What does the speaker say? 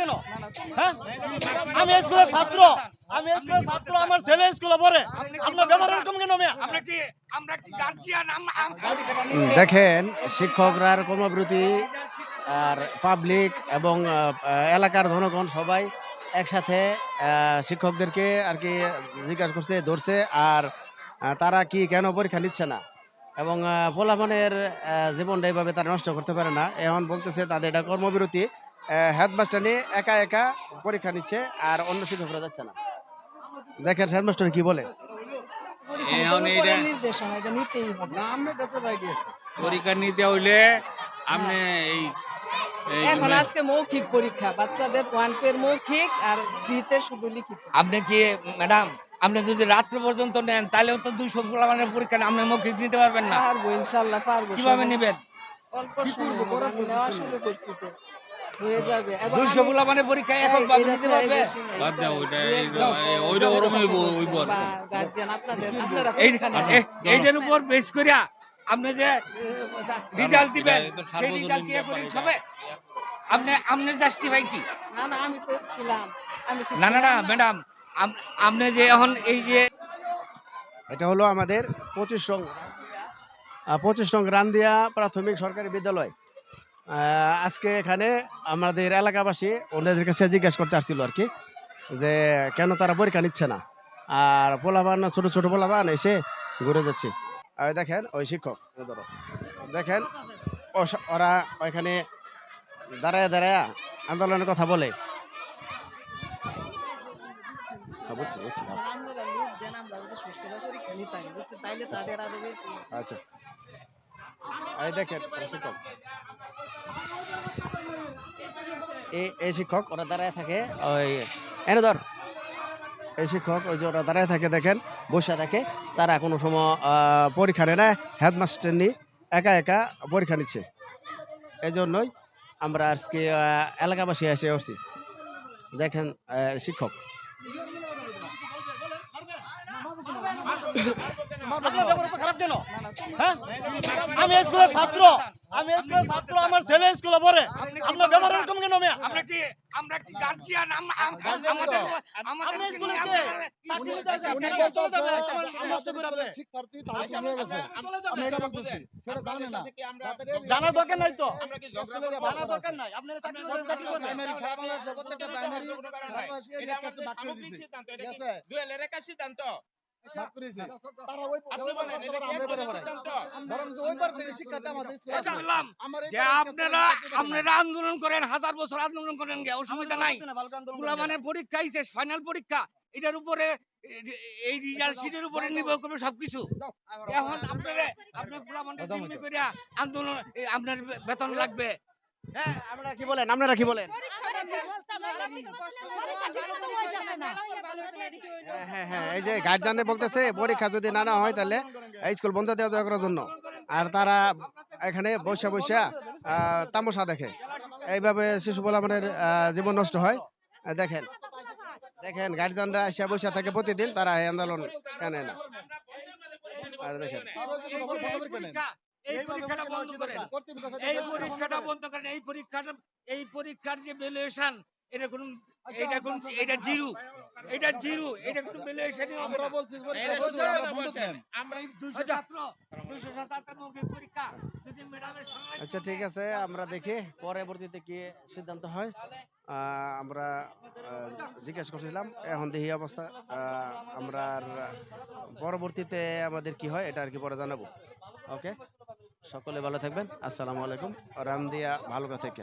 কেন? হ্যাঁ? আমি স্কুলের ছাত্র। আমি স্কুলের ছাত্র আমার ছেলে স্কুলে পড়ে। আপনার ব্যবহার এরকম কেন মেয়ে? আমরা কি আমরা কি গার্জিয়ান? দেখেন শিক্ষকরা কর্মবিরতি আর পাবলিক এবং এলাকার জনগণ সবাই একসাথে আহ, শিক্ষকদেরকে আর কি জিজ্ঞাসা করছে ধরছে আর তারা কি কেন পরীক্ষা নিচ্ছে না? এবং পোলাপানের জীবনটা এইভাবে তারা নষ্ট করতে পারে না। এখন বলতেছে তাদের এটা কর্মবিরতি হেডমাস্টার নিয়ে একা একা পরীক্ষা নিচ্ছে আর অন্য শিক্ষকরা যাচ্ছে না। দেখেন হেডমাস্টার কি বলে? এখন এইটা নির্দেশনা এটা নিতেই হবে। পরীক্ষা নিতে হইলে আপনি এই এই এখন আজকে মৌখিক পরীক্ষা বাচ্চাদের ওয়ান পের মৌখিক আর থ্রিতে শুধু লিখিত। আপনি কি ম্যাডাম আপনি যদি রাত্র পর্যন্ত নেন তাহলে তো দুইশো গোলামানের পরীক্ষা না, আপনি মৌখিক নিতে পারবেন না। পারব ইনশাল্লাহ পারব কীভাবে নেবেন? অল্প সময় নেওয়া শুরু করছি তো। হয়ে যাবে। পরীক্ষা পারবে? বাদ দাও ওইটা ওইটা হইব আপনাদের আপনারা উপর করিয়া আপনি যে রেজাল্ট দিবেন সেই রেজাল্ট কি ব্যাপার করে এটা। আপনি আপনার জাস্টিফাই কি? না না আমি তো ছিলাম। আমি না না না ম্যাডাম আপনি যে এখন এই যে এটা হলো আমাদের পঁচিশ রং পঁচিশ রং রান্দিয়া প্রাথমিক সরকারি বিদ্যালয়। আজকে এখানে আমাদের এলাকাবাসী ওনাদের কাছে জিজ্ঞেস করতে আসছিল আর কি যে কেন তারা পরীক্ষা নিচ্ছে না? আর পোলাবান ছোট ছোট পোলাবান এসে ঘুরে যাচ্ছে। দেখেন ওই শিক্ষক ধরো দেখেন ওরা ওইখানে দাঁড়ায় দাঁড়ায় আন্দোলনের কথা বলে। হ্যাঁ, হ্যাঁ। আচ্ছা। এই দেখেন শিক্ষক। এই শিক্ষক, ওরা দাঁড়ায় থাকে, ওই এনে ধর, এই শিক্ষক, ওই যে ওরা দাঁড়ায় থাকে, দেখেন, বসে থাকে, তারা কোনো সময় পরীক্ষা নেয় না, হেডমাস্টার নি একা একা পরীক্ষা নিচ্ছে। এই জন্যই আমরা আজকে এলাকাবাসী এসে উঠছি দেখেন শিক্ষক। আপনার ব্যবহার তো খারাপ কেন? হ্যাঁ? আমি স্কুলের ছাত্র। আমি স্কুলের ছাত্র আমার ছেলে স্কুলে পড়ে। আপনার ব্যবহার এরকম কেন মেয়ে? আমরা কি আমরা কি গার্জিয়ান? আমাদের আমাদের স্কুলে কে? এটা। সেটা জানে না। জানার দরকার নাই তো। জানার দরকার নাই। আপনারা চাকরি করেন চাকরি করেন। প্রাইমারি, বাংলাদেশে প্রত্যেকটা প্রাইমারি, থেকে শিক্ষার্থী আমাদের স্কুলে এটা আসে। বললাম আমার এই যে পারে আপনারা শিক্ষার্থী আমাদের আপনারা আন্দোলন করেন হাজার বছর আন্দোলন করেন অসুবিধা নাই। গোলামানের পরীক্ষা হিসেবে ফাইনাল পরীক্ষা। এটার উপরে এই রেজাল্ট শিটের উপরে নির্ভর করবে সবকিছু। এখন আপনারা আপনি গোলামানের জিম্মি করিয়া আন্দোলন আপনার বেতন লাগবে। হ্যাঁ আপনারা কি বলেন? আপনারা কি বলেন? হ্যাঁ, হ্যাঁ হ্যাঁ এই যে গার্জিয়ানে বলতেছে পরীক্ষা যদি না না হয় তাহলে স্কুল বন্ধ দেওয়া যাওয়া করার জন্য। আর তারা এখানে বসে বসে তামাশা দেখে। এইভাবে শিশু বলামানের জীবন নষ্ট হয়। দেখেন দেখেন গার্জিয়ানরা এসে বসে থাকে প্রতিদিন তারা এই আন্দোলন কেনে না। আর দেখেন এই পরীক্ষাটা বন্ধ করেন। এই পরীক্ষাটা বন্ধ করেন। এই পরীক্ষাটা এই পরীক্ষার যে ভ্যালুয়েশন এটা কোন এটা কোন এটা জিরো এটা জিরো এটা কোন ভ্যালুয়েশনই হবে আমরা বলছি এটা আমরা বন্ধ দেন। 200 ছাত্র 200 ছাত্র মৌখিক পরীক্ষা যদি ম্যাডামের সঙ্গে আচ্ছা ঠিক আছে আমরা দেখি পরবর্তীতে কি সিদ্ধান্ত হয়। আহ, আমরা জিজ্ঞেস করছিলাম এখন দেখি অবস্থা। আহ, আমরা পরবর্তীতে আমাদের কি হয় এটা আর কি পরে জানাব। ওকে সকলে ভালো থাকবেন। আসসালামু আলাইকুম। রামদিয়া ভালো থেকে